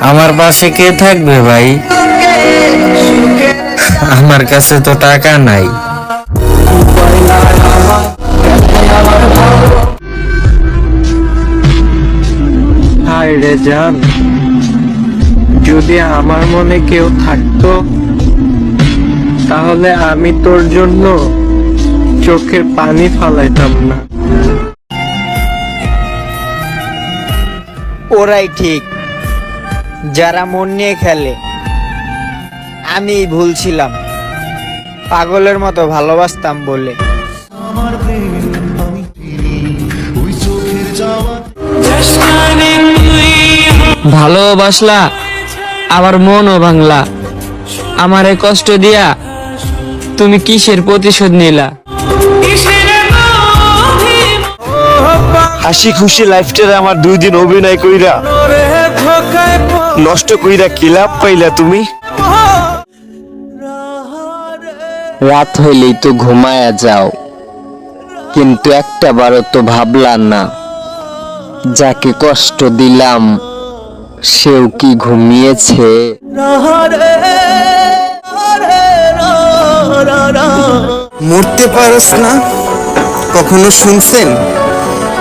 আমার পাশে কে থাকবে ভাই? আমার কাছে তো টাকা নাই। রে যদি আমার মনে কেউ থাকতো, তাহলে আমি তোর জন্য চোখের পানি ফালাইতাম না। ওরাই ঠিক। যারা মন নিয়ে খেলে আমি ভুল ছিলাম। পাগলের মতো ভালোবাসতাম বলে। ভালোবাসলা আবার মনও ভাঙলা। আমারে কষ্ট দিয়া তুমি কিসের প্রতিশোধ নিলা? হাসি খুশি লাইফটারে আমার দুই দিন অভিনয় কইরা নষ্ট কইরা কি লাভ পাইলা তুমি? রাত হইলেই তো ঘুমায়া যাও কিন্তু একটা বারও তো ভাবলা না যাকে কষ্ট দিলাম সেও কি ঘুমিয়েছে? মরতে পারস না কখনো শুনছেন?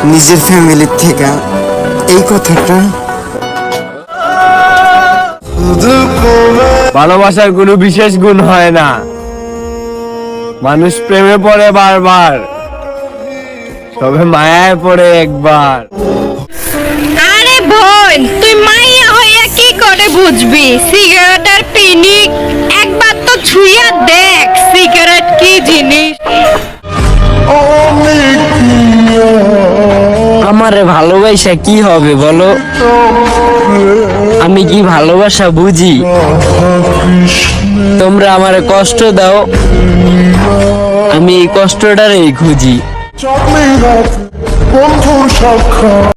নিজের ফ্যামিলির থেকে। এই কথাটা ভালোবাসার কোনো বিশেষ গুণ হয় না। মানুষ প্রেমে পড়ে বারবার তবে মায়ায় পড়ে একবার। আরে বোন তুই মাইয়া হইয়া কি করে বুঝবি? সিগারেটের পিনিক একবার তো ছুঁয়া দেখ সিগারেট কি জিনিস? আমারে ভালোবাসা কি হবে বলো? আমি কি ভালোবাসা বুঝি? তোমরা আমারে কষ্ট দাও। আমি এই কষ্টটারই খুঁজি।